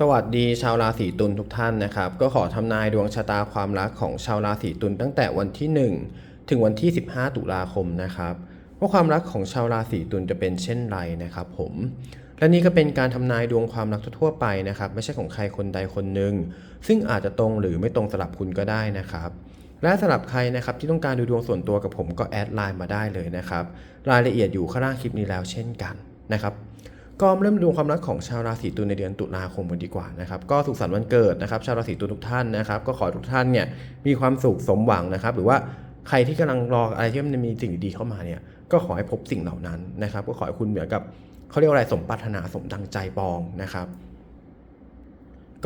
สวัสดีชาวราศีตุลทุกท่านนะครับ ก็ขอทำนายดวงชะตาความรักของชาวราศีตุลตั้งแต่วันที่ 1 ถึงวันที่ 15 ตุลาคมนะครับว่าความรักของชาวราศีตุลจะเป็นเช่นไรนะครับ ผม และนี่ก็เป็นการทำนายดวงความรักทั่วไปนะครับ ไม่ใช่ของใครคนใดคนหนึ่งซึ่งอาจจะตรงหรือไม่ตรงสลับคุณก็ได้นะครับ และสำหรับใครนะครับที่ต้องการดูดวงส่วนตัวกับผมก็แอดไลน์มาได้เลยนะครับ รายละเอียดอยู่ข้างล่างคลิปนี้แล้วเช่นกันนะครับ ก็เริ่มดูความรักของชาวราศีตุลในเดือนตุลาคมกันดีกว่านะครับก็สุขสันต์วันเกิดนะครับ ชาวราศีตุลทุกท่านนะครับ ก็ขอให้ทุกท่านเนี่ยมีความสุขสมหวังนะครับ หรือว่าใครที่กำลังรออะไรที่มันมีสิ่งดีๆเข้ามาเนี่ยก็ขอให้พบสิ่งเหล่านั้นนะครับ ก็ขอให้คุณเหมือนกับเขาเรียกว่าอะไรสมปรารถนาสมดังใจปองนะครับ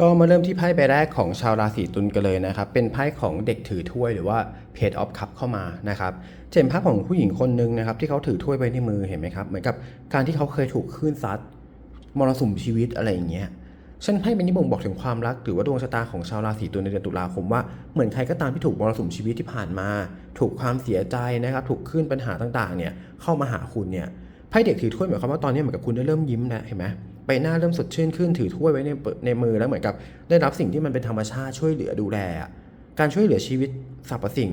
ก็มาเริ่มที่ไพ่ใบแรกของชาวราศีตุลกันเลยนะครับ เป็นไพ่ของเด็กถือถ้วยหรือว่าเพจออฟคัพเข้ามานะครับเห็นภาพของผู้หญิงคนหนึ่งนะครับ ที่เขาถือถ้วยไว้ในมือเห็นไหมครับเหมือนกับการที่เขาเคยถูกคลื่นซัดมรสุมชีวิตอะไรอย่างเงี้ยฉันไพ่เป็นที่บ่งบอกถึงความรักหรือว่าดวงชะตาของชาวราศีตุลในเดือนตุลาคมว่าเหมือนใครก็ตามที่ถูกมรสุมชีวิตที่ผ่านมา ถูกความเสียใจนะครับ ถูกคลื่นปัญหาต่างๆ เนี่ยเข้ามาหาคุณเนี่ยไพ่เด็กถือถ้วยหมายความว่าตอนนี้เหมือนกับคุณได้เริ่มยิ้มแล้วเห็นไหม ใบหน้าเริ่มสดชื่นขึ้นถือถ้วยไว้ในในมือแล้วเหมือนกับ ได้รับสิ่งที่มันเป็นธรรมชาติช่วยเหลือดูแล การช่วยเหลือชีวิตสรรพสิ่ง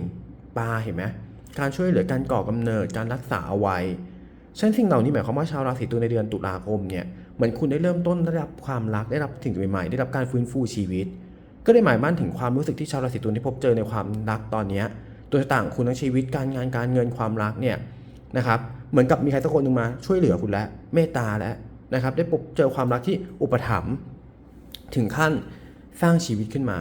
ปลาเห็นไหมการช่วยเหลือการก่อกำเนิดการรักษาเอาไว้ฉะนันสิ่งเหล่านี้หมายความว่าชาวราศีตุลในเดือนตุลาคมเนี่ยเหมือนคุณได้เริ่มต้นได้รับความรักได้รับสิ่งใหม่ๆได้รับการฟื้นฟูชีวิต ก็ได้หมายมั่นถึงความรู้สึกที่ชาวราศีตุลที่พบเจอในความรักตอนนี้ตัวต่างคุณทั้งชีวิตการงานการเงินความรักเนี่ยนะครับเหมือนกับมีใครสักคนหนึ่งมาช่วยเหลือคุณแล้วเมตตาแล้ว นะครับ ได้พบเจอความรักที่อุปถัมภ์ถึงขั้นสร้างชีวิตขึ้นมา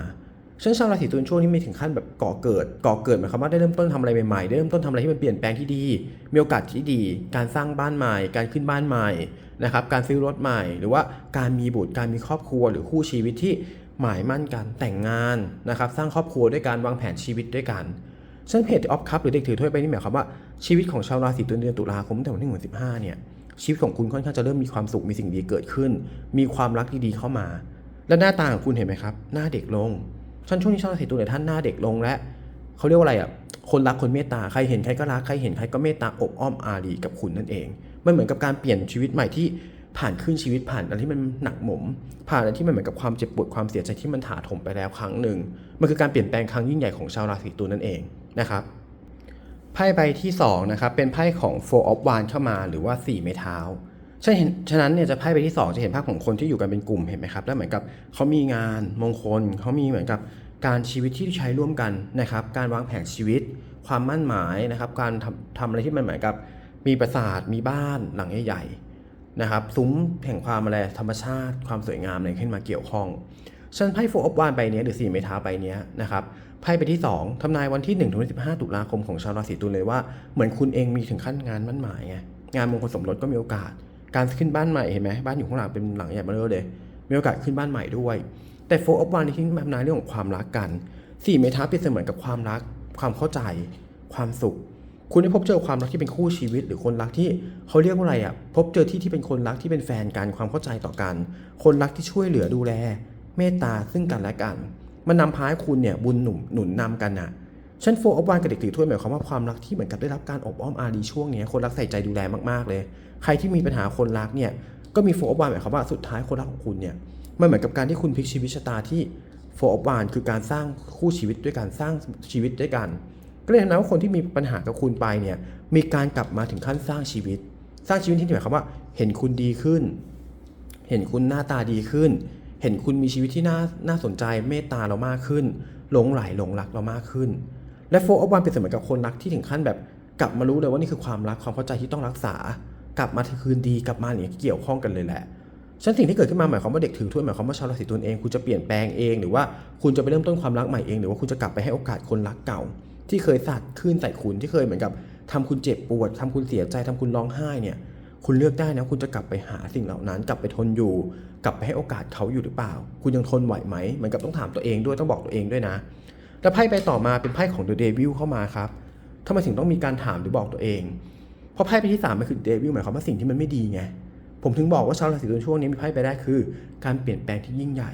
ฉันชาวราศีตุลช่วงนี้มีถึงขั้นแบบก่อเกิด ก่อเกิดหมายความว่าได้เริ่มต้นทำอะไรใหม่ๆได้เริ่มต้นทำอะไรที่มันเปลี่ยนแปลงที่ดี มีโอกาสที่ดี การสร้างบ้านใหม่ การขึ้นบ้านใหม่นะครับ การซื้อรถใหม่ หรือว่าการมีบุตร การมีครอบครัว หรือคู่ชีวิตที่หมายมั่นกัน แต่งงานนะครับ สร้างครอบครัวด้วยการวางแผนชีวิตด้วยกันฉันเพจออฟคัพหรือเด็กถือถ้วยไปนี่หมายความว่าชีวิตของชาวราศีตุลเดือนตุลาคมตั้งแต่วันที่หนึ่งสิบห้าเนี่ย ชีวิตของคุณค่อนข้างจะเริ่มมีความสุขมีสิ่งดีเกิดขึ้น มีความรักดีๆเข้ามา และหน้าตาของคุณเห็นไหมครับ หน้าเด็กลงฉันช่วงนี้ชาวราศีตุลเนี่ยท่านหน้าเด็กลงและเขาเรียกว่าอะไรอะคนรักคนเมตตาใครเห็นใครก็รักใครเห็นใครก็เมตตาอบอ้อมอารีกับคุณนั่นเองมันเหมือนกับการเปลี่ยนชีวิตใหม่ที่ผ่านขึ้นชีวิตผ่านอะไรที่มันหนักหมม ผ่านอะไรที่มันเหมือนกับความเจ็บปวดความเสียใจที่มันถาถมไปแล้วครั้งหนึ่งมันคือการเปลี่ยนแปลงครั้งยิ่งใหญ่ของชาวราศีตุลนั่นเองนะครับ ไพ่ใบที่2นะครับเป็นไพ่ของ Four of Wands เข้ามาหรือว่า4ไม้เท้าฉะนั้นฉะนั้นเนี่ยจะไพ่ใบที่ 2 จะเห็นภาพของคนที่อยู่กันเป็นกลุ่มเห็นไหมครับแล้วเหมือนกับเขามีงานมงคลเขามีเหมือนกับการชีวิตที่ใช้ร่วมกันนะครับการวางแผนชีวิต ความมั่นหมายนะครับการทำทำอะไรที่มันเหมือนกับมีปราสาทมีบ้านหลังใหญ่ๆนะครับซุ้มแห่งความอะไรธรรมชาติ ความสวยงามอะไรขึ้นมาเกี่ยวข้องฉันไพ่โฟอบวานใบเนี้ยหรือสี่ไม้เท้าใบเนี้ยนะครับ ไพ่ใบที่ 2ทำนายวันที่1ถึง15ตุลาคมของชาวราศีตุลเลยว่าเหมือนคุณเองมีถึงขั้นงานมั่นหมายไงงานมงคลสมรสก็มีโอกาส การขึ้นบ้านใหม่เห็นไหมบ้านอยู่ข้างหลังเป็นหลังใหญ่มาเลยมีโอกาสขึ้นบ้านใหม่ด้วย แต่โฟอบวานนที่ทำนายเรื่องของความรักกันสี่ไม้เท้าเปรียบเสมือนกับความรัก ความเข้าใจ ความสุข คุณได้พบเจอความรักที่เป็นคู่ชีวิต หรือคนรักที่เขาเรียกว่าอะไรอะพบเจอที่ที่เป็นคนรักที่เป็นแฟนกันความเข้าใจต่อกัน คนรักที่ช่วยเหลือดูแล เมตตาซึ่งกันและกัน มันนำพาให้คุณเนี่ยบุญหนุนหนุนนำกันน่ะฉันโฟออฟวานกับเด็กถือถ้วยหมายความว่าความรักที่เหมือนกับได้รับการอบอ้อมอารีช่วงนี้คนรักใส่ใจดูแลมากๆเลย ใครที่มีปัญหาคนรักเนี่ยก็มีโฟออฟวานหมายความว่าสุดท้ายคนรักของคุณเนี่ยมันเหมือนกับการที่คุณพลิกชีวิตชะตาที่โฟออฟวานคือการสร้างคู่ชีวิตด้วยการสร้างชีวิตด้วยกัน ก็เลยทำให้ว่าคนที่มีปัญหากับคุณไปเนี่ยมีการกลับมาถึงขั้นสร้างชีวิต สร้างชีวิตที่หมายความว่า เห็นคุณดีขึ้น เห็นคุณหน้าตาดีขึ้น เห็นคุณมีชีวิตที่น่าน่าสนใจเมตตาเรามากขึ้นหลงไหลหลงรักเรามากขึ้น และโฟอ f วันเป็นเสมือนกับคนรักที่ถึงขั้นแบบ กลับมารู้เลยว่านี่คือความรักความเข้าใจที่ต้องรักษา กลับมาคืนดีกลับมาเนี่ยเกี่ยวข้องกันเลยแหละฉันสิ่งที่เกิดขึ้นมาหมายความว่าเด็กถือถ้วยหมายความว่าชาวราศีตุลเองคุณจะเปลี่ยนแปลงเองหรือว่าคุณจะไปเริ่มต้นความรักใหม่เองหรือว่าคุณจะกลับไปให้โอกาสคนรักเก่า ที่เคยสัตว์ขึ้นใส่คุณที่เคยเหมือนกับทำคุณเจ็บปวดทำคุณเสียใจทำคุณร้องไห้เนี่ย คุณเลือกได้นะคุณจะกลับไปหาสิ่งเหล่านั้น กลับไปทนอยู่ กลับไปให้โอกาสเขาอยู่หรือเปล่า คุณยังทนไหวไหมเหมือนกับต้องถามตัวเองด้วยต้องบอกตัวเองด้วยนะแล้วไพ่ไปต่อมาเป็นไพ่ของเดอะเดวิลเข้ามาครับทำไมถึงต้องมีการถามหรือบอกตัวเอง เพราะไพ่ใบที่สามมันคือเดวิลหมายความว่าสิ่งที่มันไม่ดีไงผมถึงบอกว่าชาวราศีตุลช่วงนี้มีไพ่ใบแรกคือ การเปลี่ยนแปลงที่ยิ่งใหญ่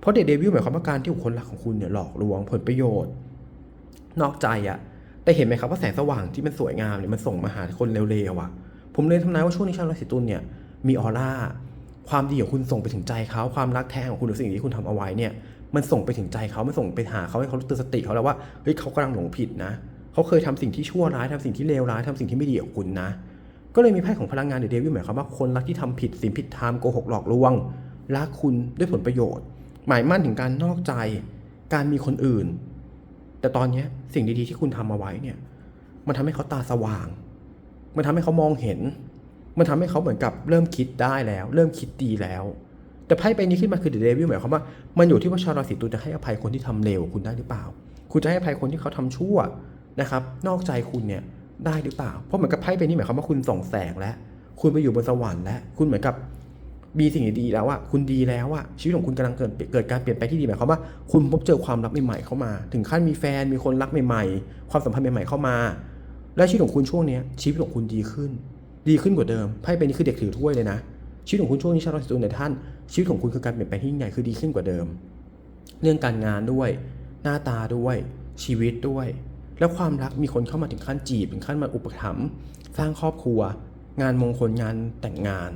เพราะเดวิลหมายความว่าการที่คคนรักของคุณเนี่ยหลอกลวงผลประโยชน์ นอกใจอะแต่เห็นไหมครับว่าแสงสว่างที่มันสวยงามเนี่ยมันส่งมาหาคนเร็วๆอะ ผมเลยทำนายว่าช่วงนี้ชาวราศีตุลเนี่ยมีออร่าความดีของคุณส่งไปถึงใจเขาความรักแท้ของคุณหรือสิ่งที่คุณทำเอาไว้เนี่ยมันส่งไปถึงใจเขามันส่งไปหาเขาให้เขาเตือนสติเขาแล้วว่าเฮ้ยเขากำลังหลงผิดนะเขาเคยทำสิ่งที่ชั่วร้ายทำสิ่งที่เลวร้ายทำสิ่งที่ไม่ดีกับคุณนะ ก็เลยมีไพ่ของพลังงานเดอะเดวิลหมายความว่าคนรักที่ทำผิดสิ่งผิดธรรมโกหกหลอกลวงรักคุณด้วยผลประโยชน์ หมายมั่นถึงการนอกใจ การมีคนอื่น แต่ตอนนี้สิ่งดีๆที่คุณทำเอาไว้เนี่ย มันทำให้เขาตาสว่าง มันทำให้เขามองเห็น มันทำให้เขาเหมือนกับเริ่มคิดได้แล้ว เริ่มคิดดีแล้ว แต่ไพ่ใบนี้ขึ้นมาคือเดเดวิลหมายความว่ามันอยู่ที่ว่าชาวราศีตุลจะให้อภัยคนที่ทำเลวกับคุณได้หรือเปล่า คุณจะให้อภัยคนที่เขาทำชั่วนะครับ นอกใจคุณเนี่ยได้หรือเปล่า เพราะเหมือนกับไพ่ใบนี้หมายความว่าคุณส่องแสงแล้ว คุณไปอยู่บนสวรรค์แล้วคุณเหมือนกับมีสิ่งดีๆแล้วอะคุณดีแล้วอะชีวิตของคุณกำลังเกิดเกิดการเปลี่ยนแปลงที่ดีหมายความว่าคุณพบเจอความรักใหม่ๆเข้ามา ถึงขั้นมีแฟนมีคนรักใหม่ ๆ ความสัมพันธ์ใหม่ๆเข้ามา และชีวิตของคุณช่วงนี้ชีวิตของคุณดีขึ้น ดีขึ้นกว่าเดิมไพ่ใบนี้คือเด็กถือถ้วยเลยนะชีวิตของคุณช่วงนี้ชาวราศีตุลในท่าน ชีวิตของคุณคือการเปลี่ยนแปลงที่ยิ่งใหญ่คือดีขึ้นกว่าเดิม เรื่องการงานด้วย หน้าตาด้วย ชีวิตด้วย แล้วความรักมีคนเข้ามาถึงขั้นจีบถึงขั้นมาอุปถัมภ์สร้างครอบครัว งานมงคลงานแต่งงาน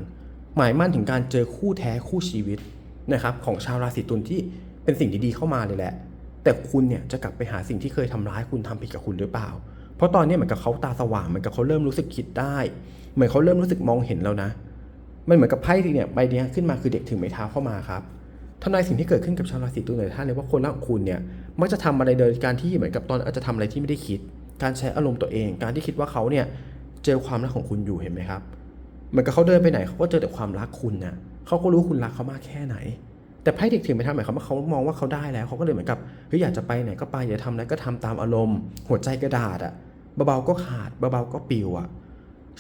หมายมั่นถึงการเจอคู่แท้คู่ชีวิตนะครับของชาวราศีตุลที่เป็นสิ่งดีๆเข้ามาเลยแหละ แต่คุณเนี่ยจะกลับไปหาสิ่งที่เคยทำร้ายคุณทำผิดกับคุณหรือเปล่า ราะตอนนี้เหมือนกับเขาตาสว่างเหมือนกับเขาเริ่มรู้สึกคิดได้ เหมือนเขาเริ่มรู้สึกมองเห็นแล้วนะ มันเหมือนกับไพ่ที่เนี่ยใบเนี้ขึ้นมาคือเด็กถือไม้เท้าเข้ามาครับทนายสิ่งที่เกิดขึ้นกับชาวราศีตุลในท่านเลยว่าคนรักของคุณเนี่ยมักจะทำอะไรโดยการที่เหมือนกับตอนอาจจะทำอะไรที่ไม่ได้คิด การใช้อารมณ์ตัวเอง การที่คิดว่าเขาเนี่ยเจอความรักของคุณอยู่เห็นไหมครับเหมือนกับเขาเดินไปไหนเขาก็เจอแต่ความรักคุณนะเขาก็รู้คุณรักเขามากแค่ไหน แต่ไพ่เด็กถือไม้เท้าหมายความว่าเขามองว่าเขาได้แล้วเขาก็เลยเหมือนกับเฮ้ยอยากจะไปไหนก็ไปอยากทำอะไรก็ทำตามอารมณ์ หัวใจกระดาษอะ เบาๆก็ขาดเบาๆก็ปิวอะ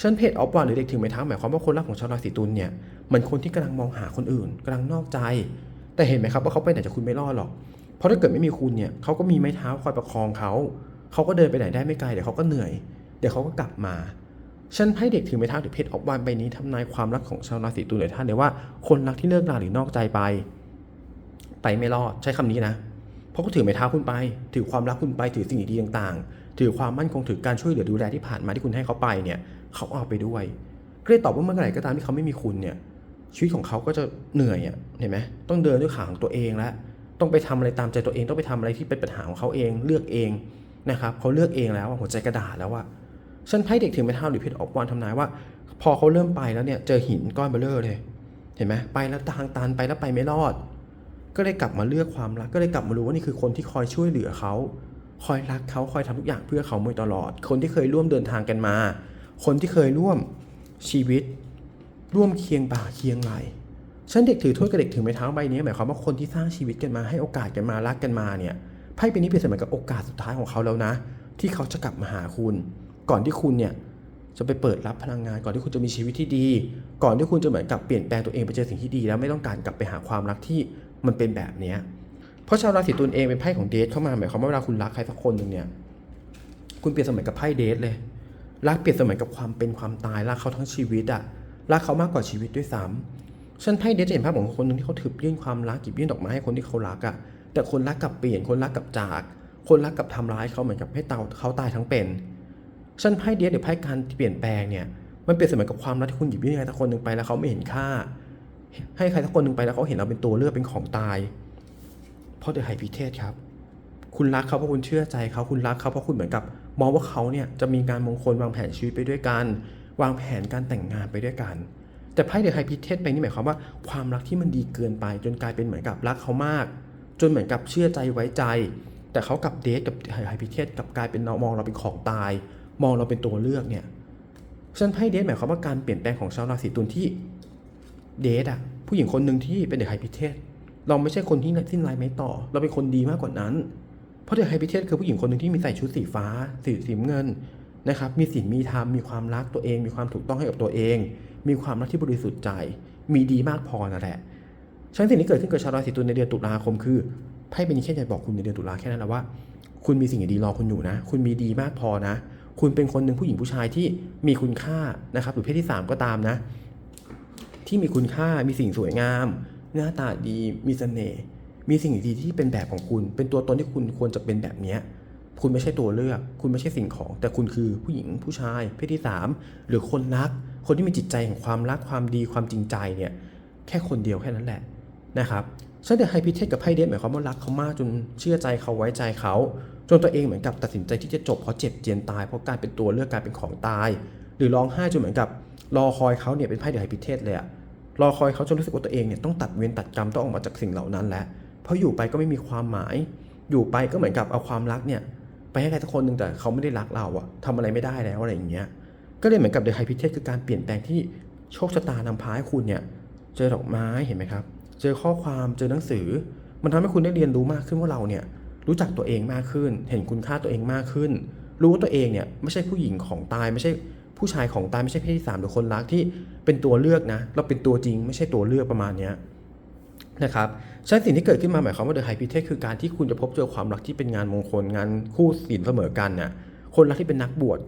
ฉันเพจออฟวันหรือเด็กถึงไม้เท้าหมายความว่าคนรักของชาวราศีตุลเนี่ยเหมือนคนที่กำลังมองหาคนอื่นกำลังนอกใจ แต่เห็นไหมครับว่าเขาไปไหนจากคุณไม่รอดหรอก เพราะถ้าเกิดไม่มีคุณเนี่ยเขาก็มีไม้เท้าคอยประคองเขา เขาก็เดินไปไหนได้ไม่ไกลเดี๋ยวเขาก็เหนื่อย เดี๋ยวเขาก็กลับมา ฉันให้เด็กถือไม้เท้าหรือเพจออฟวันใบนี้ทำนายความรักของชาวราศีตุลเลยท่านเลยว่าคนรักที่เลิกราหรือนอกใจไป ไปไม่รอดใช้คำนี้นะ เพราะเขาถือไม้เท้าคุณไป ถือความรักคุณไปถือสิ่งดีๆต่างๆ ถือความมั่นคงถือการช่วยเหลือดูแลที่ผ่านมาที่คุณให้เขาไปเนี่ยเขาเอาไปด้วยก็เลยตอบว่าเมื่อไหร่ก็ตามที่เขาไม่มีคุณเนี่ยชีวิตของเขาก็จะเหนื่อยอะเห็นไหมต้องเดินด้วยขาของตัวเองแล้วต้องไปทำอะไรตามใจตัวเองต้องไปทำอะไรที่เป็นปัญหาของเขาเองเลือกเองนะครับเขาเลือกเองแล้วหัวใจกระดาษแล้วว่าฉันไพ่เด็กถึงไม่เท่าหรือเพชรออกวันทำนายว่า พอเขาเริ่มไปแล้วเนี่ยเจอหินก้อนเบลเลอร์เลย เห็นไหมไปแล้วทางตันไปแล้วไปไม่รอด ก็เลยกลับมาเลือกความรักก็เลยกลับมารู้ว่านี่คือคนที่คอยช่วยเหลือเขา คอยรักเขาคอยทำทุกอย่างเพื่อเขามาตลอด คนที่เคยร่วมเดินทางกันมา คนที่เคยร่วมชีวิต ร่วมเคียงบ่าเคียงไหลฉันเด็กถือถ้วยกับเด็กถือไม้เท้าใบนี้หมายความว่าคนที่สร้างชีวิตกันมาให้โอกาสกันมารักกันมาเนี่ยไพ่เป็นนี้เปรียบเสมือนกับโอกาสสุดท้ายของเขาแล้วนะ ที่เขาจะกลับมาหาคุณ ก่อนที่คุณเนี่ยจะไปเปิดรับพลังงานก่อนที่คุณจะมีชีวิตที่ดี ก่อนที่คุณจะเหมือนกับเปลี่ยนแปลงตัวเองไปเจอสิ่งที่ดี แล้วไม่ต้องการกลับไปหาความรักที่มันเป็นแบบเนี้ย เพราะชาวราศีตุลเองเป็นไพ่ของเดทเข้ามาหมายความว่าเวลาคุณรักใครสักคนหนึ่งเนี่ย คุณเปรียบเสมือนกับไพ่เดทเลย รักเปรียบเสมือนกับความเป็นความตายรักเขาทั้งชีวิตอะรักเขามากกว่าชีวิตด้วยซ้ำฉันไพ่เดทจะเห็นภาพของคนหนึ่งที่เขาถือยื่นความรักหยิบยื่นดอกไม้ให้คนที่เขารักอะแต่คนรักกับเปลี่ยนคนรักกับจาก คนรักกับทำร้ายเขาเหมือนกับให้เตาเขาตายทั้งเป็นฉันไพ่เดทหรือไพ่การเปลี่ยนแปลงเนี่ยมันเปรียบเสมือนกับความรักที่คุณหยิบยื่นให้ใครสักคนหนึ่งไปแล้วเขาไม่เห็นค่า ให้ใครสักคนหนึ่งไปแล้วเขาเห็นเราเป็นตัวเลือกเป็นของตาย เพราะเดอะไฮพิเทสครับ คุณรักเขาเพราะคุณเชื่อใจเขาคุณรักเขาเพราะคุณเหมือนกับ มองว่าเขาเนี่ยจะมีการมงคลวางแผนชีวิตไปด้วยกัน วางแผนการแต่งงานไปด้วยกัน แต่ไพ่เดอะไฮพิเทสไปนี่หมายความว่าความรักที่มันดีเกินไป จนกลายเป็นเหมือนกับรักเขามาก จนเหมือนกับเชื่อใจไว้ใจ แต่เขากับเดทกับไฮพิเทสกับกลายเป็นมองเราเป็นของตาย มองเราเป็นตัวเลือกเนี่ยฉันไพ่เดทหมายความว่าการเปลี่ยนแปลงของชาวราศีตุลที่เดทอะผู้หญิงคนหนึ่งที่เป็นเด็กไฮพิเทส เราไม่ใช่คนที่สิ้นลายไม้ต่อ เราเป็นคนดีมากกว่านั้น เพราะเด็กไฮพิเทสคือผู้หญิงคนหนึ่งที่มีใส่ชุดสีฟ้า สีสีเงินนะครับ มีศีลมีธรรม มีความรักตัวเอง มีความถูกต้องให้กับตัวเอง มีความรักที่บริสุทธิ์ใจ มีดีมากพอนั่นแหละฉะนั้นสิ่งที่เกิดขึ้นกับชาวราศีตุลในเดือนตุลาคมคือไพ่เป็นแค่อยากบอกคุณในเดือนตุลาแค่นั้นแหละว่า คุณมีสิ่งดีรอคุณอยู่นะ คุณมีดีมากพอนะ คุณเป็นคนหนึ่งผู้หญิงผู้ชายที่มีคุณค่านะครับ หรือเพศที่สามก็ตามนะ ที่มีคุณค่า มีสิ่งสวยงาม หน้าตาดีมีเสน่ห์มีสิ่งดีๆที่เป็นแบบของคุณ เป็นตัวตนที่คุณควรจะเป็นแบบเนี้ยคุณไม่ใช่ตัวเลือก คุณไม่ใช่สิ่งของ แต่คุณคือผู้หญิงผู้ชาย เพศที่สามหรือคนรัก คนที่มีจิตใจของความรักความดีความจริงใจเนี่ยแค่คนเดียวแค่นั้นแหละนะครับฉันแต่ไฮพิเทสกับไพ่เดทหมายความว่ารักเขามากจนเชื่อใจเขาไว้ใจเขาจนตัวเองเหมือนกับตัดสินใจที่จะจบเพราะเจ็บเจียนตายเพราะการเป็นตัวเลือกการเป็นของตาย หรือร้องไห้จนเหมือนกับรอคอยเขาเนี่ยเป็นไพ่เดทไฮพิเทสเลยอะ รอคอยเขาจนรู้สึกว่าตัวเองเนี่ยต้องตัดเวรตัดกรรมต้องออกมาจากสิ่งเหล่านั้นแล้วเพราะอยู่ไปก็ไม่มีความหมาย อยู่ไปก็เหมือนกับเอาความรักเนี่ยไปให้ใครสักคนหนึ่งแต่เขาไม่ได้รักเราอะทำอะไรไม่ได้แล้วอะไรอย่างเงี้ยก็เลยเหมือนกับเดอะไฮพิเทสคือการเปลี่ยนแปลงที่โชคชะตานำพาให้คุณเนี่ยเจอดอกไม้เห็นไหมครับ เจอข้อความเจอหนังสือ มันทำให้คุณได้เรียนรู้มากขึ้นว่าเราเนี่ยรู้จักตัวเองมากขึ้น เห็นคุณค่าตัวเองมากขึ้น รู้ว่าตัวเองเนี่ยไม่ใช่ผู้หญิงของตายไม่ใช่ ผู้ชายของตายไม่ใช่เพศที่สามหรือคนรักที่เป็นตัวเลือกนะ เราเป็นตัวจริงไม่ใช่ตัวเลือกประมาณเนี้ยนะครับฉะนั้นสิ่งที่เกิดขึ้นมาหมายความว่าเดอะไฮพิเทสคือการที่คุณจะพบเจอความรักที่เป็นงานมงคลงานคู่ศีลเสมอกันน่ะคนรักที่เป็นนักบวช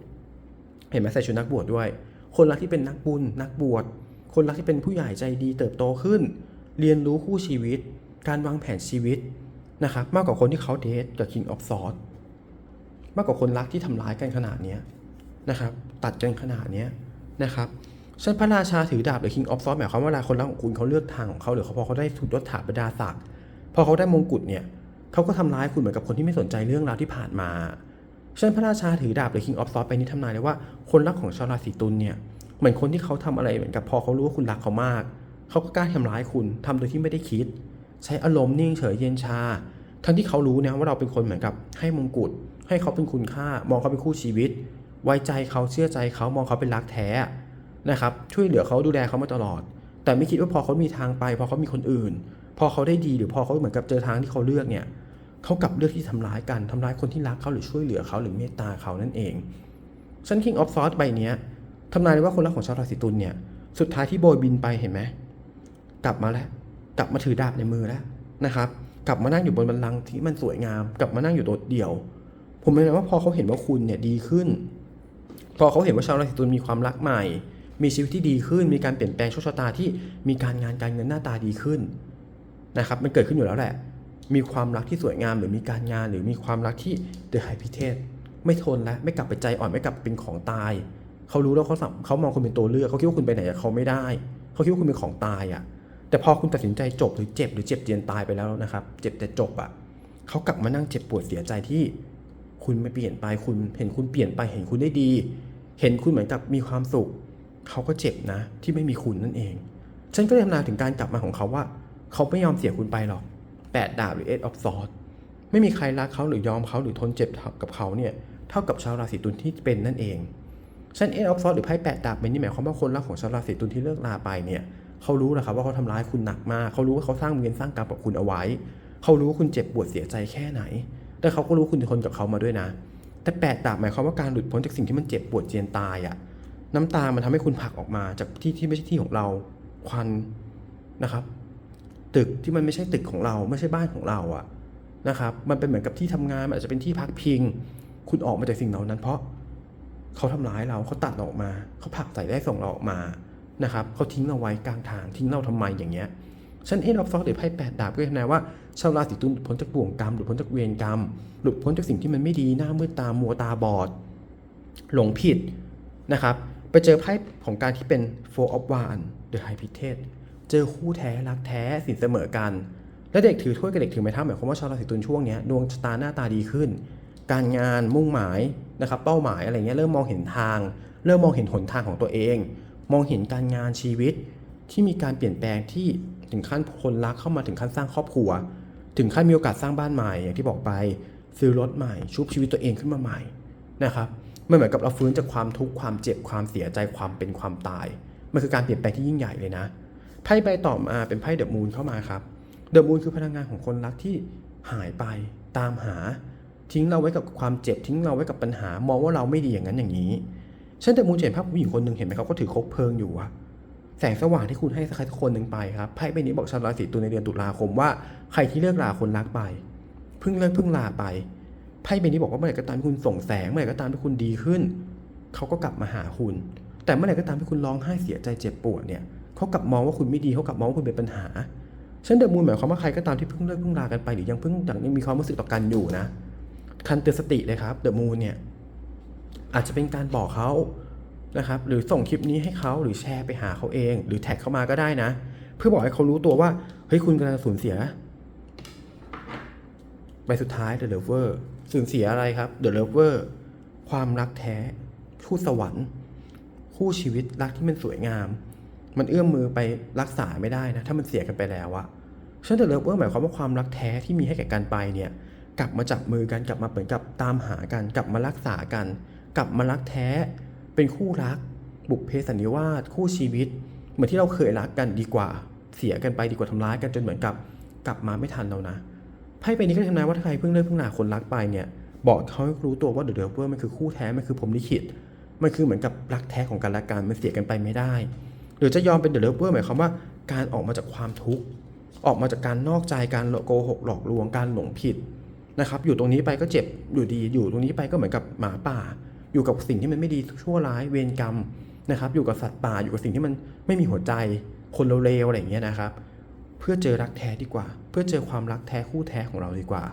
เห็นไหมใส่ชุดนักบวชด้วย คนรักที่เป็นนักบุญนักบวชคนรักที่เป็นผู้ใหญ่ใจดีเติบโตขึ้น เรียนรู้คู่ชีวิต การวางแผนชีวิตนะครับมากกว่าคนที่เขาเดทกับ King of Swords มากกว่าคนรักที่ทำร้ายกันขนาดเนี้ นะครับ ตัดกันขนาดนี้นะครับเช่นพระราชาถือดาบหรือ King of Swords หมายความว่าเวลาคนรักของคุณเขาเลือกทางของเขาหรือเขาพอเขาได้ถูกยศถาบรรดาศักดิ์พอเขาได้มงกุฎเนี่ยเขาก็ทำร้ายคุณเหมือนกับคนที่ไม่สนใจเรื่องราวที่ผ่านมาเช่นพระราชาถือดาบหรือ King of Swords ไปนี่ทำนายเลยว่าคนรักของชาวราศีตุลเนี่ยเหมือนคนที่เขาทำอะไรเหมือนกับพอเขารู้ว่าคุณรักเขามาก เขาก็กล้าทำร้ายคุณทำโดยที่ไม่ได้คิด ใช้อารมณ์นิ่งเฉยเย็นชา ทั้งที่เขารู้นะว่าเราเป็นคนเหมือนกับให้มงกุฎให้เขาเป็นคุณค่ามองเขาเป็นคู่ชีวิต ไว้ใจเขาเชื่อใจเขามองเขาเป็นรักแท้นะครับช่วยเหลือเขาดูแลเขามาตลอด แต่ไม่คิดว่าพอเขามีทางไป พอเขามีคนอื่น พอเขาได้ดีหรือพอเขาเหมือนกับเจอทางที่เขาเลือกเนี่ยเขากลับเลือกที่ทำร้ายกันทำร้ายคนที่รักเขาหรือช่วยเหลือเขาหรือเมตตาเขานั่นเองฉัน King of Swords ใบเนี้ยทำนายเลยว่าคนรักของชาวราศีตุลเนี่ยสุดท้ายที่โบยบินไปเห็นไหมกลับมาแล้ว กลับมาถือดาบในมือแล้วนะครับกลับมานั่งอยู่บนบัลลังที่มันสวยงาม กลับมานั่งอยู่โดดเดี่ยว ผมเลยว่าพอเขาเห็นว่าคุณเนี่ยดีขึ้น พอเขาเห็นว่าชาวราศีตุลมีความรักใหม่ มีชีวิตที่ดีขึ้น มีการเปลี่ยนแปลงโชคชะตาที่มีการงานการเงินหน้าตาดีขึ้นนะครับมันเกิดขึ้นอยู่แล้วแหละ มีความรักที่สวยงามหรือมีการงานหรือมีความรักที่เดอะไฮพิเทสไม่ทนแล้วไม่กลับไปใจอ่อนไม่กลับเป็นของตาย เขารู้แล้วเขาสัมเขามองคุณเป็นตัวเลือกเขาคิดว่าคุณไปไหนกับเขาไม่ได้ เขาคิดว่าคุณเป็นของตายอะ แต่พอคุณตัดสินใจจบหรือเจ็บหรือเจ็บเจียนตายไปแล้วนะครับ เจ็บแต่จบอะเขากลับมานั่งเจ็บปวดเสียใจที่ คุณไม่เปลี่ยนไปคุณเห็นคุณเปลี่ยนไปเห็นคุณได้ดี เห็นคุณเหมือนกับมีความสุข เขาก็เจ็บนะ ที่ไม่มีคุณนั่นเอง ฉันก็เลยทำนายถึงการกลับมาของเขาว่า เขาไม่ยอมเสียคุณไปหรอกแปดดาบหรือเอ of Swords ไม่มีใครรักเขาหรือยอมเขาหรือทนเจ็บกับเขาเนี่ยเท่ากับชาวราศีตุลที่เป็นนั่นเองฉันเอ of Swords หรือไพ่แปดดาบเป็นนี่หมายความว่าคนรักของชาวราศีตุลที่เลิกลาไปเนี่ยเขารู้นะครับว่าเขาทำร้ายคุณหนักมาก เขารู้ว่าเขาสร้างเวรสร้างกรรมกับคุณเอาไว้ เขารู้ว่าคุณเจ็บปวดเสียใจแค่ไหน แต่เขาก็รู้คุณทนกับเขามาด้วยนะ แต่แปดดาบหมายความว่าการหลุดพ้นจากสิ่งที่มันเจ็บปวดเจียนตายอะน้ำตามันทำให้คุณผลักออกมาจากที่ที่ไม่ใช่ที่ของเรา ควันนะครับ ตึกที่มันไม่ใช่ตึกของเรา ไม่ใช่บ้านของเราอะนะครับ มันเป็นเหมือนกับที่ทำงานมันอาจจะเป็นที่พักพิง คุณออกมาจากสิ่งเหล่านั้น เพราะเขาทำร้ายเราเขาตัดออกมา เขาผลักใส่ได้ส่งเราออกมานะครับเขาทิ้งเราไว้กลางทางทิ้งเราทำไมอย่างเงี้ย ฉันเอ็นออฟซอสหรือไพ่แปดดาบก็ทำนายว่าชาวราศีตุลหลุดพ้นจากบ่วงกรรมหลุดพ้นจากเวรกรรม หลุดพ้นจากสิ่งที่มันไม่ดีหน้ามืดตามัวตาบอด หลงผิดนะครับไปเจอไพ่ของการที่เป็น Four of Wands The High p r i e s t เจอคู่แท้รักแท้สินเสมอกัน และเด็กถือถ้วยกับเด็กถือไม้เท้าหมายความว่าชาวราศีตุลช่วงนี้ดวงชะตาหน้าตาดีขึ้น การงานมุ่งหมายนะครับเป้าหมายอะไรเงี้ยเริ่มมองเห็นทาง เริ่มมองเห็นหนทางของตัวเอง มองเห็นการงานชีวิตที่มีการเปลี่ยนแปลงที่ ถึงขั้นคนรักเข้ามาถึงขั้นสร้างครอบครัว ถึงขั้นมีโอกาสสร้างบ้านใหม่อย่างที่บอกไป ซื้อรถใหม่ชุบชีวิตตัวเองขึ้นมาใหม่นะครับมันเหมือนกับเราฟื้นจากความทุกข์ความเจ็บความเสียใจความเป็นความตาย มันคือการเปลี่ยนแปลงที่ยิ่งใหญ่เลยนะไพ่ใบต่อมาเป็นไพ่เดอะมูนเข้ามาครับเดอะมูนคือพลังงานของคนรักที่หายไปตามหา ทิ้งเราไว้กับความเจ็บทิ้งเราไว้กับปัญหามองว่าเราไม่ดีอย่างนั้นอย่างนี้เช่นเดอะมูนจะเห็นภาพผู้หญิงคนหนึ่งเห็นไหมครับก็ถือคบเพลิงอยู่อะ แสงสว่างที่คุณให้สักใครสักคนหนึ่งไปครับไพ่ใบนี้บอกชาวราศีตุลในเดือนตุลาคมว่าใครที่เลิกลาคนรักไป เพิ่งเลิกเพิ่งลาไปไพ่ใบนี้บอกว่าเมื่อไหร่ก็ตามที่คุณส่งแสงเมื่อไหร่ก็ตามที่คุณดีขึ้น เขาก็กลับมาหาคุณ แต่เมื่อไหร่ก็ตามที่คุณร้องไห้เสียใจเจ็บปวดเนี่ยเขากลับมองว่าคุณไม่ดีเขากลับมองว่าคุณเป็นปัญหาเช่นเดอะมูนหมายความว่าใครก็ตามที่เพิ่งเลิกเพิ่งลากันไปหรือยังเพิ่งยังมีความรู้สึกต่อกันอยู่นะคันเตือนสติเลยครับเดอะมูนเนี่ยอาจจะเป็นการบอกเขา นะครับหรือส่งคลิปนี้ให้เขาหรือแชร์ไปหาเขาเอง หรือแท็กเข้ามาก็ได้นะ เพื่อบอกให้เขารู้ตัวว่าเฮ้ยคุณกำลังสูญเสียใบสุดท้าย The Lover สูญเสียอะไรครับ The Lover ความรักแท้คู่สวรรค์ คู่ชีวิตรักที่มันสวยงาม มันเอื้อมมือไปรักษาไม่ได้นะ ถ้ามันเสียกันไปแล้วอะฉะนั้น The Lover หมายความว่าความรักแท้ที่มีให้แก่กันไปเนี่ย กลับมาจับมือกันกลับมาเหมือนกับตามหากัน กลับมารักษากัน กลับมารักแท้ เป็นคู่รัก บุพเพสันนิวาสคู่ชีวิต เหมือนที่เราเคยรักกันดีกว่า เสียกันไปดีกว่าทำร้ายกันจนเหมือนกับ กลับมาไม่ทันแล้วนะไพ่ใบนี้ก็ทำนายว่าถ้าใครเพิ่งเลิกเพิ่งหนาคนรักไปเนี่ยบอกเขาให้รู้ตัวว่าเดอะเดอเวอร์มันคือคู่แท้มันคือผมลิขิตมันคือเหมือนกับรักแท้ของกันและกันมันเสียกันไปไม่ได้ หรือจะยอมเป็นเดอะเวอร์หมายความว่าการออกมาจากความทุกข์ออกมาจากการนอกใจการโกหกหลอกลวงการหลงผิดนะครับอยู่ตรงนี้ไปก็เจ็บอยู่ดีอยู่ตรงนี้ไปก็เหมือนกับหมาป่า อยู่กับสิ่งที่มันไม่ดีชั่วร้ายเวรกรรมนะครับ อยู่กับสัตว์ป่าอยู่กับสิ่งที่มันไม่มีหัวใจ คนเลวๆอะไรอย่างเงี้ยนะครับ เพื่อเจอรักแท้ดีกว่า เพื่อเจอความรักแท้คู่แท้ของเราดีกว่า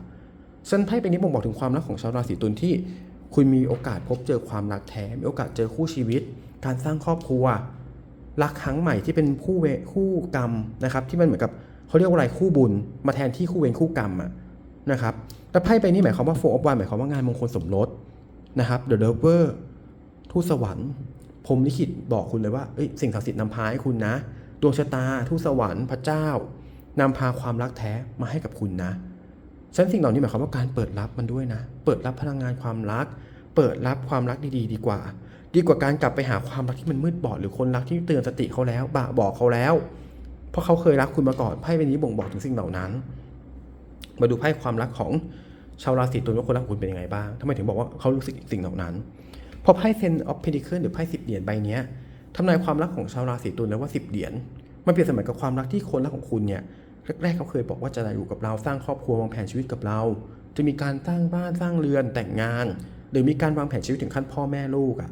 ซึ่งไพ่ใบนี้บ่งบอกถึงความรักของชาวราศีตุลที่ คุณมีโอกาสพบเจอความรักแท้ มีโอกาสเจอคู่ชีวิต การสร้างครอบครัว รักครั้งใหม่ที่เป็นคู่เวคู่กรรมนะครับที่มันเหมือนกับเขาเรียกว่าอะไรคู่บุญ มาแทนที่คู่เวรคู่กรรมอะนะครับแต่ไพ่ใบนี้หมายความว่าโฟร์ออฟวันหมายความว่างานมงคลสมรส นะครับเดอะเลเวอร์ทูตสวรรค์พรมลิขิตบอกคุณเลยว่าสิ่งศักดิ์สิทธิ์นำพาให้คุณนะดวงชะตาทูตสวรรค์พระเจ้านำพาความรักแท้มาให้กับคุณนะฉะนันสิ่งเหล่านี้หมายความว่าการเปิดรับมันด้วยนะ เปิดรับพลังงานความรัก เปิดรับความรักดีๆดีกว่า ดีกว่าการกลับไปหาความรักที่มันมืดบอดหรือคนรักที่เตือนสติเขาแล้วบะบอกเขาแล้ว เพราะเขาเคยรักคุณมาก่อนไพ่ใบนี้บ่งบอกถึงสิ่งเหล่านั้น มาดูไพ่ความรักของ ชาวราศีตุลว่าคนรักคุณเป็นยังไงบ้างทำไมถึงบอกว่าเขารู้สึกสิ่งเหล่านั้นพอไพ่เซนออฟเพดิเคิลหรือไพ่สิบเหรียญใบเนี้ยทำนายความรักของชาวราศีตุลแล้วว่าสิบเหรียญมันเปรียบเสมือนกับความรักที่คนรักของคุณเนี่ยแรกๆเขาเคยบอกว่าจะอยู่กับเราสร้างครอบครัววางแผนชีวิตกับเรา จะมีการสร้างบ้านสร้างเรือนแต่งงาน หรือมีการวางแผนชีวิตถึงขั้นพ่อแม่ลูกอะ่ะ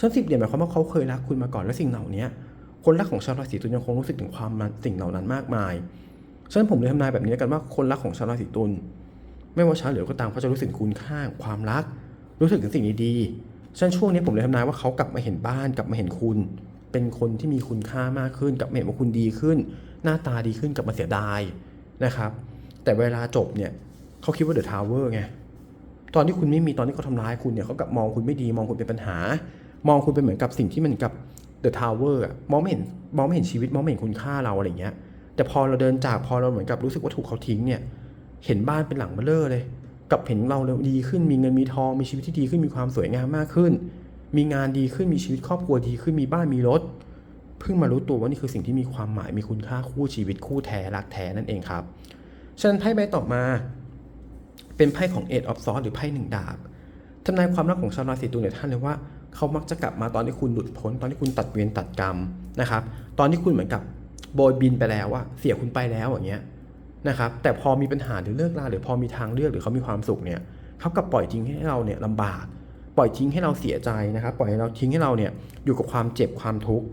ชั้นสิบเดียนหมายความว่าเขาเคยรักคุณมาก่อนและสิ่งเหล่านี้คนรักของชาวราศีตุลยังคงรู้สึกถึงความมันสิ่งเหล่านั้นมากมายฉะนั้นผมเลยทำนายแบบนี้กันว่าคนรักของชาวราศีตุล ไม่ว่าช้าหรือก็ตามเขาจะรู้สึกคุณค่าความรัก รู้สึกถึงสิ่งดีๆฉะนั้นช่วงนี้ผมเลยทำนายว่าเขากลับมาเห็นบ้านกลับมาเห็นคุณ เป็นคนที่มีคุณค่ามากขึ้นกลับมาเห็นว่าคุณดีขึ้น หน้าตาดีขึ้นกลับมาเสียดายนะครับ แต่เวลาจบเนี่ยเขาคิดว่าเดอะทาวเวอร์ไงตอนที่คุณไม่มีตอนที่เขาทำร้ายคุณเนี่ยเขากลับมองคุณไม่ดีมองคุณเป็นปัญหา มองคุณเป็นเหมือนกับสิ่งที่มันกับเดอะทาวเวอร์มองไม่เห็นมองไม่เห็นชีวิตมองไม่เห็นคุณค่าเราอะไรเงี้ยแต่พอเราเดินจากพอเราเหมือนกับรู้สึกว่าถูกเขาทิ้งเนี่ย เห็นบ้านเป็นหลังเบลอเลย กับเห็นเราเร็วดีขึ้นมีเงินมีทองมีชีวิตที่ดีขึ้นมีความสวยงามมากขึ้น มีงานดีขึ้นมีชีวิตครอบครัวดีขึ้นมีบ้านมีรถเพิ่งมารู้ตัวว่านี่คือสิ่งที่มีความหมายมีคุณค่าคู่ชีวิตคู่แท้รักแท้นั่นเองครับฉะนั้นไพ่ใบต่อมา เป็นไพ่ของเอ็ดออฟซอสหรือไพ่หนึ่งดาบทำนายความรักของชาวราศีตุลเนี่ยท่านเลยว่าเขามักจะกลับมาตอนที่คุณหลุดพ้นตอนที่คุณตัดเวรตัดกรรมนะครับ ตอนที่คุณเหมือนกับโบยบินไปแล้วอะเสียคุณไปแล้วอย่างเงี้ย นะครับแต่พอมีปัญหาหรือเลิกลาหรือพอมีทางเลือกหรือเขามีความสุขเนี่ยเขากลับปล่อยทิ้งให้เราเนี่ยลำบาก ปล่อยทิ้งให้เราเสียใจนะครับ ปล่อยให้เราทิ้งให้เราเนี่ยอยู่กับความเจ็บความทุกข์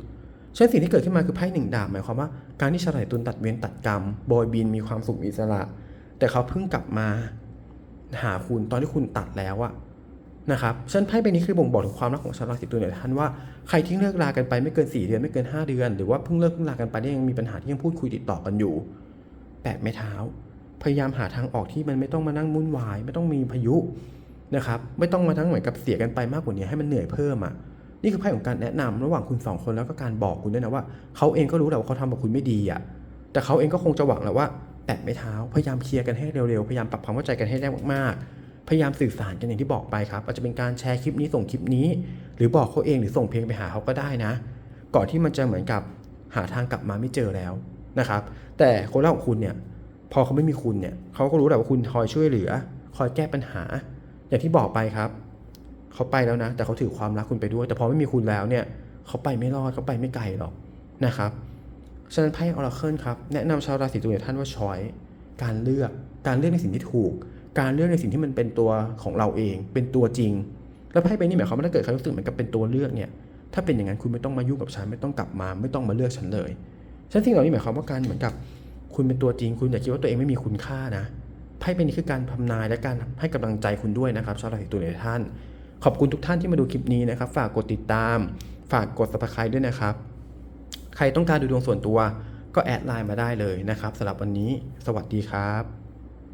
ฉะนั้นสิ่งที่เกิดขึ้นมาคือไพ่หนึ่งดาบหมายความว่าการที่ชาวราศีตุลตัดเวรตัดกรรมโบยบินมีความสุขมีอิสระ แต่เขาเพิ่งกลับมาหาคุณตอนที่คุณตัดแล้วอะนะครับฉันไพ่ใบนี้คือบ่งบอกถึงความรักของชาวราศีตุลเนี่ยท่านว่าใครที่เลิกลากันไปไม่เกิน 4 เดือนไม่เกิน 5 เดือน หรือว่าเพิ่งเลิกเพิ่งลากันไปได้ยังมีปัญหาที่ยังพูดคุยติดต่อกันอยู่ แปะไม้เท้า พยายามหาทางออกที่มันไม่ต้องมานั่งมุ่นวาย ไม่ต้องมีพายุนะครับ ไม่ต้องมาทั้งเหมือนกับเสียกันไปมากกว่านี้ให้มันเหนื่อยเพิ่มอะนี่คือไพ่ของการแนะนำระหว่างคุณสองคนแล้วก็การบอกคุณด้วยนะว่าเขาเองก็รู้แหละว่าเขาทำกับคุณไม่ดีอะแต่เขาเองก็คงจะหวังแหละว่าแตะไม่เท้าพยายามเคลียร์กันให้เร็วๆพยายามปรับความเข้าใจกันให้ได้มากๆ พยายามสื่อสารกันอย่างที่บอกไปครับ อาจจะเป็นการแชร์คลิปนี้ส่งคลิปนี้ หรือบอกเขาเองหรือส่งเพลงไปหาเขาก็ได้นะ ก่อนที่มันจะเหมือนกับหาทางกลับมาไม่เจอแล้ว นะครับ แต่คนรักของคุณเนี่ย พอเขาไม่มีคุณเนี่ยเขาก็รู้แหละว่าคุณคอยช่วยเหลือ คอยแก้ปัญหา อย่างที่บอกไปครับเขาไปแล้วนะ แต่เขาถือความรักคุณไปด้วย แต่พอไม่มีคุณแล้วเนี่ยเขาไปไม่รอดเขาไปไม่ไกลหรอกนะครับฉะนั้นไพ่ออราเคิลครับแนะนำชาวราศีตุลท่านว่าช้อยการเลือกการเลือกในสิ่งที่ถูก การเลือกในสิ่งที่มันเป็นตัวของเราเอง เป็นตัวจริง แล้วไพ่ใบนี้หมายความว่าถ้าเกิดใครรู้สึกเหมือนกับเป็นตัวเลือกเนี่ยถ้าเป็นอย่างนั้นคุณไม่ต้องมายุ่งกับฉันไม่ต้องกลับมา ไม่ต้องมาเลือกฉันเลย ฉะนั้นสิ่งเหล่านี้หมายความว่าการเหมือนกับ คุณเป็นตัวจริง คุณอย่าคิดว่าตัวเองไม่มีคุณค่านะไพ่เป็นี้คือการทำนายและการให้กำลังใจคุณด้วยนะครับชาวราศีตุลท่าน ขอบคุณทุกท่านที่มาดูคลิปนี้นะครับ ฝากกดติดตาม ฝากกด subscribe ด้วยนะครับ ใครต้องการดูดวงส่วนตัวก็แอดไลน์มาได้เลยนะครับสำหรับวันนี้ สวัสดีครับ